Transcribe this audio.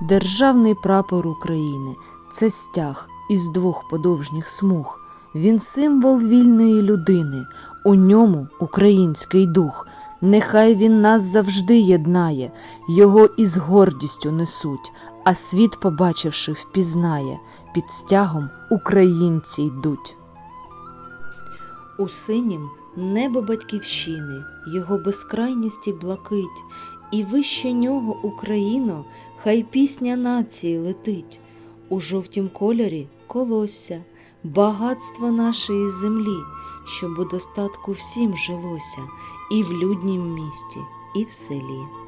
Державний прапор України це стяг із двох подовжніх смуг. Він символ вільної людини, у ньому український дух. Нехай він нас завжди єднає, його із гордістю несуть, а світ, побачивши, впізнає, під стягом українці йдуть. У синім небо батьківщини, його безкрайність і блакить, і вище нього Україно, хай пісня нації летить. У жовтім кольорі колосся, багатство нашої землі, щоб у достатку всім жилося, і в люднім місті, і в селі.